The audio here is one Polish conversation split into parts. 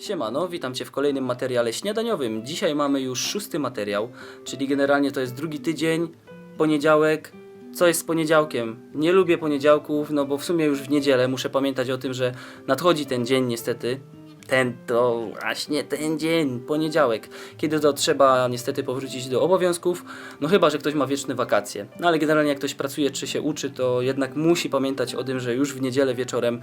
Siemano, witam Cię w kolejnym materiale śniadaniowym. Dzisiaj mamy już szósty materiał, czyli generalnie to jest drugi tydzień, poniedziałek. Co jest z poniedziałkiem? Nie lubię poniedziałków, no bo w sumie już w niedzielę muszę pamiętać o tym, że nadchodzi ten dzień niestety. Ten to właśnie ten dzień, poniedziałek, kiedy to trzeba niestety powrócić do obowiązków, no chyba, że ktoś ma wieczne wakacje. No ale generalnie jak ktoś pracuje czy się uczy, to jednak musi pamiętać o tym, że już w niedzielę wieczorem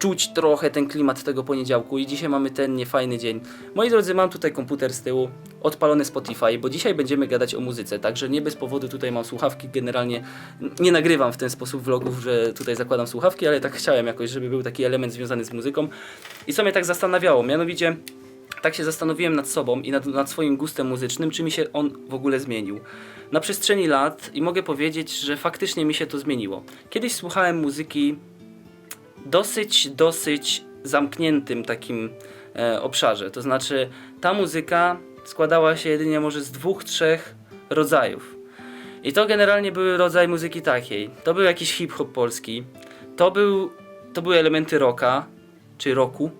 czuć trochę ten klimat tego poniedziałku i dzisiaj mamy ten niefajny dzień. Moi drodzy, mam tutaj komputer z tyłu, odpalony Spotify, bo dzisiaj będziemy gadać o muzyce, także nie bez powodu tutaj mam słuchawki, generalnie nie nagrywam w ten sposób vlogów, że tutaj zakładam słuchawki, ale tak chciałem jakoś, żeby był taki element związany z muzyką. I co mnie tak zastanawiało, mianowicie tak się zastanowiłem nad sobą i nad, nad swoim gustem muzycznym, czy mi się on w ogóle zmienił. Na przestrzeni lat i mogę powiedzieć, że faktycznie mi się to zmieniło. Kiedyś słuchałem muzyki dosyć, dosyć zamkniętym takim e, obszarze. To znaczy, ta muzyka składała się jedynie może z dwóch, trzech rodzajów. I to generalnie były rodzaj muzyki takiej. To był jakiś hip-hop polski. To, był, to były elementy rocka, czy roku,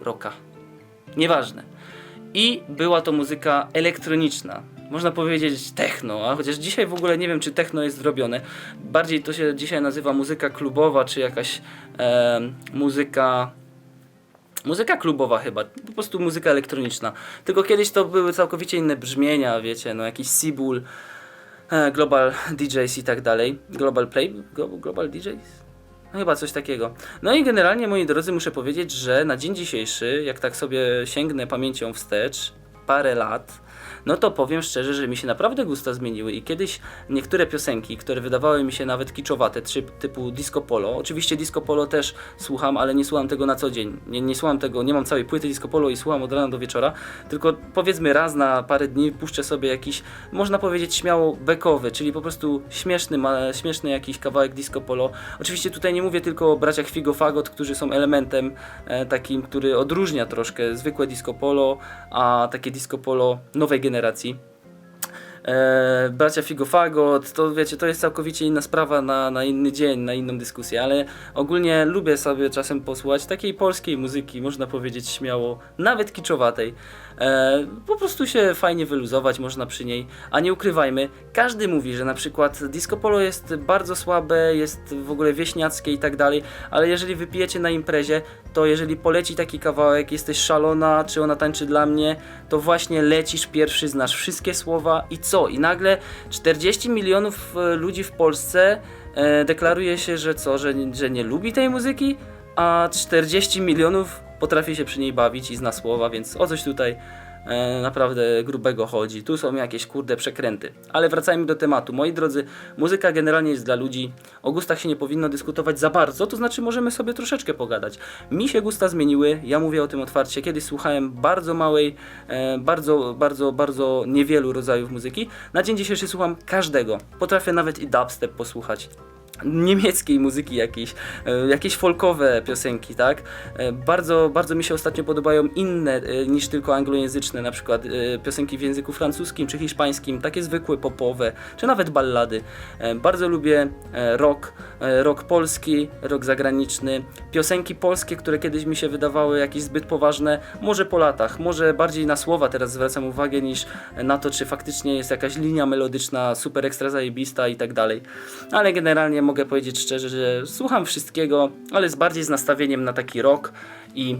rocka. Nieważne. I była to muzyka elektroniczna. Można powiedzieć techno, a chociaż dzisiaj w ogóle nie wiem, czy techno jest zrobione. Bardziej to się dzisiaj nazywa muzyka klubowa, czy jakaś e, muzyka. Muzyka klubowa chyba, po prostu muzyka elektroniczna. Tylko kiedyś to były całkowicie inne brzmienia, wiecie, no jakiś Seabull, e, Global DJs i tak dalej. Global Play, Glo- Global DJs? No chyba coś takiego. No i generalnie, moi drodzy, muszę powiedzieć, że na dzień dzisiejszy, jak tak sobie sięgnę pamięcią wstecz, parę lat, no to powiem szczerze, że mi się naprawdę gusta zmieniły i kiedyś niektóre piosenki, które wydawały mi się nawet kiczowate, typu Disco Polo, oczywiście Disco Polo też słucham, ale nie słucham tego na co dzień, nie, nie słucham tego, nie mam całej płyty Disco Polo i słucham od rana do wieczora, tylko powiedzmy raz na parę dni puszczę sobie jakiś, można powiedzieć śmiało bekowy, czyli po prostu śmieszny, ma, śmieszny jakiś kawałek Disco Polo. Oczywiście tutaj nie mówię tylko o braciach Figo Fagot, którzy są elementem e, takim, który odróżnia troszkę zwykłe Disco Polo, a takie Disco Polo nowej generacji. E, bracia Figo Fagot, to wiecie, to jest całkowicie inna sprawa na, na inny dzień, na inną dyskusję, ale ogólnie lubię sobie czasem posłuchać takiej polskiej muzyki, można powiedzieć śmiało, nawet kiczowatej. E, po prostu się fajnie wyluzować można przy niej, a nie ukrywajmy, każdy mówi, że na przykład disco polo jest bardzo słabe, jest w ogóle wieśniackie i tak dalej, ale jeżeli wypijecie na imprezie, to jeżeli poleci taki kawałek, jesteś szalona, czy ona tańczy dla mnie, to właśnie lecisz pierwszy, znasz wszystkie słowa i co? I nagle 40 milionów e, ludzi w Polsce e, deklaruje się, że co, że, że nie lubi tej muzyki, a 40 milionów potrafi się przy niej bawić i zna słowa, więc o coś tutaj e, naprawdę grubego chodzi. Tu są jakieś kurde przekręty. Ale wracajmy do tematu. Moi drodzy, muzyka generalnie jest dla ludzi. O gustach się nie powinno dyskutować za bardzo, to znaczy możemy sobie troszeczkę pogadać. Mi się gusta zmieniły, ja mówię o tym otwarcie. Kiedyś słuchałem bardzo małej, e, bardzo, bardzo, bardzo niewielu rodzajów muzyki. Na dzień dzisiejszy słucham każdego. Potrafię nawet i dubstep posłuchać niemieckiej muzyki jakiejś, e, jakieś folkowe piosenki, tak? E, Bardzo, bardzo mi się ostatnio podobają inne e, niż tylko anglojęzyczne, na przykład piosenki w języku francuskim czy hiszpańskim, takie zwykłe popowe, czy nawet ballady. Bardzo lubię rock, rock polski, rock zagraniczny, piosenki polskie, które kiedyś mi się wydawały jakieś zbyt poważne, może po latach, może bardziej na słowa teraz zwracam uwagę niż na to, czy faktycznie jest jakaś linia melodyczna super ekstra zajebista i tak dalej. Ale generalnie mogę powiedzieć szczerze, że słucham wszystkiego, ale z bardziej z nastawieniem na taki rock i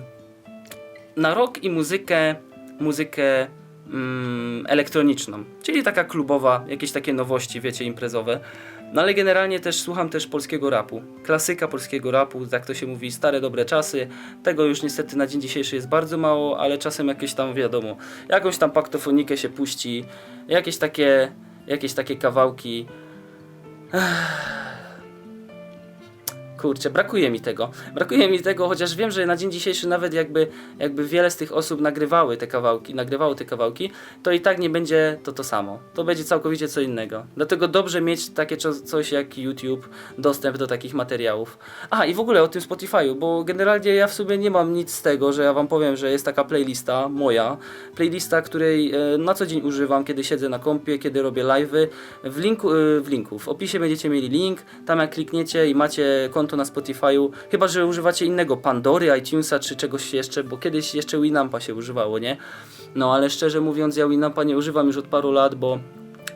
na rock i muzykę, muzykę mm, elektroniczną, czyli taka klubowa, jakieś takie nowości, wiecie, imprezowe. No ale generalnie też słucham też polskiego rapu. Klasyka polskiego rapu, tak to się mówi, stare dobre czasy. Tego już niestety na dzień dzisiejszy jest bardzo mało, ale czasem jakieś tam wiadomo, jakąś tam paktofonikę się puści, jakieś takie, jakieś takie kawałki. Kurczę, brakuje mi tego. Brakuje mi tego, chociaż wiem, że na dzień dzisiejszy nawet jakby, jakby wiele z tych osób nagrywały te kawałki, nagrywało te kawałki, to i tak nie będzie to to samo. To będzie całkowicie co innego. Dlatego dobrze mieć takie co- coś jak YouTube, dostęp do takich materiałów. A i w ogóle o tym Spotify'u, bo generalnie ja w sobie nie mam nic z tego, że ja wam powiem, że jest taka playlista moja, playlista, której e, na co dzień używam, kiedy siedzę na kompie, kiedy robię live'y. W linku, e, w linku, w opisie będziecie mieli link, tam jak klikniecie i macie konto konto na Spotify'u, chyba że używacie innego, Pandory, iTunesa czy czegoś jeszcze, bo kiedyś jeszcze Winampa się używało, nie? No ale szczerze mówiąc, ja Winampa nie używam już od paru lat, bo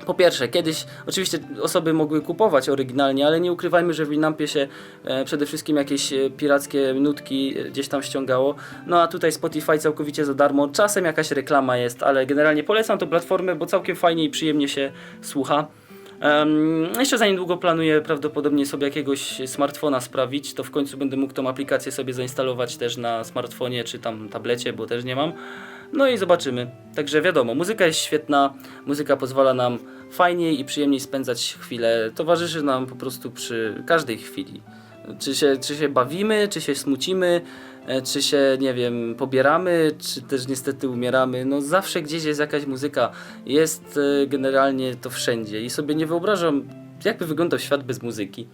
po pierwsze, kiedyś oczywiście osoby mogły kupować oryginalnie, ale nie ukrywajmy, że w Winampie się e, przede wszystkim jakieś e, pirackie nutki e, gdzieś tam ściągało. No a tutaj Spotify całkowicie za darmo. Czasem jakaś reklama jest, ale generalnie polecam tą platformę, bo całkiem fajnie i przyjemnie się słucha. Em, jeszcze za niedługo planuję prawdopodobnie sobie jakiegoś smartfona sprawić, to w końcu będę mógł tą aplikację sobie zainstalować też na smartfonie czy tam tablecie, bo też nie mam. No i zobaczymy. Także wiadomo, muzyka jest świetna, muzyka pozwala nam fajniej i przyjemniej spędzać chwilę, towarzyszy nam po prostu przy każdej chwili. Czy się, czy się bawimy, czy się smucimy, czy się, nie wiem, pobieramy, czy też niestety umieramy. No zawsze gdzieś jest jakaś muzyka, jest e, generalnie to wszędzie i sobie nie wyobrażam, jakby wyglądał świat bez muzyki.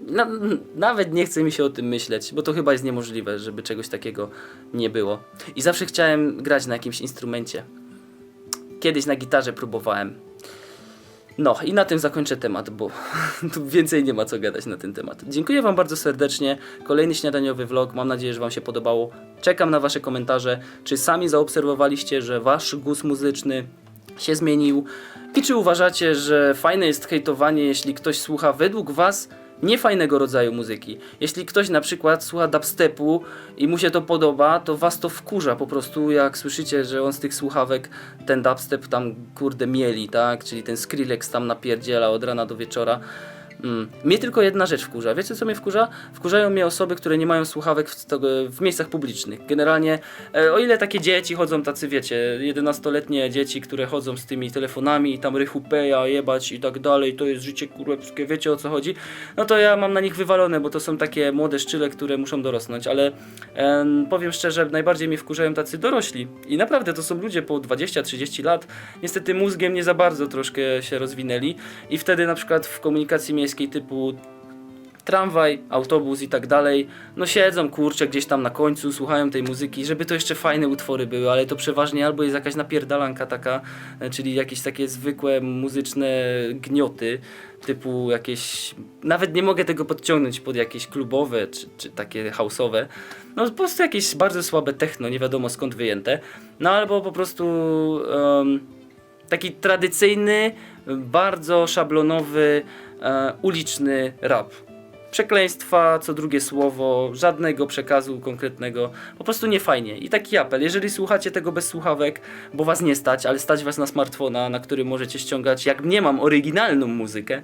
Na, nawet nie chce mi się o tym myśleć, bo to chyba jest niemożliwe, żeby czegoś takiego nie było. I zawsze chciałem grać na jakimś instrumencie. Kiedyś na gitarze próbowałem. No i na tym zakończę temat, bo tu więcej nie ma co gadać na ten temat. Dziękuję Wam bardzo serdecznie. Kolejny śniadaniowy vlog. Mam nadzieję, że Wam się podobało. Czekam na Wasze komentarze. Czy sami zaobserwowaliście, że Wasz gust muzyczny się zmienił? I czy uważacie, że fajne jest hejtowanie, jeśli ktoś słucha według Was niefajnego rodzaju muzyki? Jeśli ktoś na przykład słucha dubstepu i mu się to podoba, to Was to wkurza po prostu, jak słyszycie, że on z tych słuchawek ten dubstep tam kurde mieli, tak? Czyli ten Skrillex tam napierdziela od rana do wieczora. Mm. Mnie tylko jedna rzecz wkurza. Wiecie co mnie wkurza? Wkurzają mnie osoby, które nie mają słuchawek w, w miejscach publicznych. Generalnie, e, o ile takie dzieci chodzą, tacy wiecie, 11-letnie dzieci, które chodzą z tymi telefonami i tam rychupeja, jebać i tak dalej, to jest życie kurewskie, wiecie o co chodzi? No to ja mam na nich wywalone, bo to są takie młode szczyle, które muszą dorosnąć, ale em, powiem szczerze, najbardziej mnie wkurzają tacy dorośli. I naprawdę to są ludzie po 20-30 lat. Niestety mózgiem nie za bardzo troszkę się rozwinęli i wtedy na przykład w komunikacji miejskiej typu tramwaj, autobus i tak dalej, no siedzą kurczę gdzieś tam na końcu, słuchają tej muzyki, żeby to jeszcze fajne utwory były, ale to przeważnie albo jest jakaś napierdalanka taka, e, czyli jakieś takie zwykłe muzyczne gnioty, typu jakieś, nawet nie mogę tego podciągnąć pod jakieś klubowe czy, czy takie house'owe, no po prostu jakieś bardzo słabe techno, nie wiadomo skąd wyjęte, no albo po prostu em, taki tradycyjny, bardzo szablonowy, e, uliczny rap. Przekleństwa, co drugie słowo, żadnego przekazu konkretnego, po prostu nie fajnie. I taki apel, jeżeli słuchacie tego bez słuchawek, bo was nie stać, ale stać was na smartfona, na którym możecie ściągać, jak nie mam, oryginalną muzykę,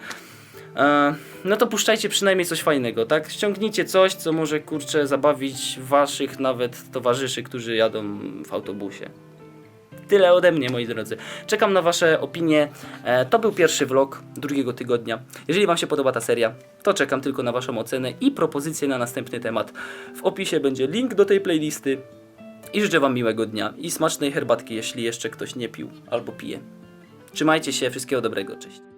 e, no to puszczajcie przynajmniej coś fajnego, tak? Ściągnijcie coś, co może kurczę zabawić waszych nawet towarzyszy, którzy jadą w autobusie. Tyle ode mnie, moi drodzy. Czekam na Wasze opinie. E, to był pierwszy vlog drugiego tygodnia. Jeżeli Wam się podoba ta seria, to czekam tylko na Waszą ocenę i propozycje na następny temat. W opisie będzie link do tej playlisty. I życzę Wam miłego dnia i smacznej herbatki, jeśli jeszcze ktoś nie pił albo pije. Trzymajcie się, wszystkiego dobrego, cześć.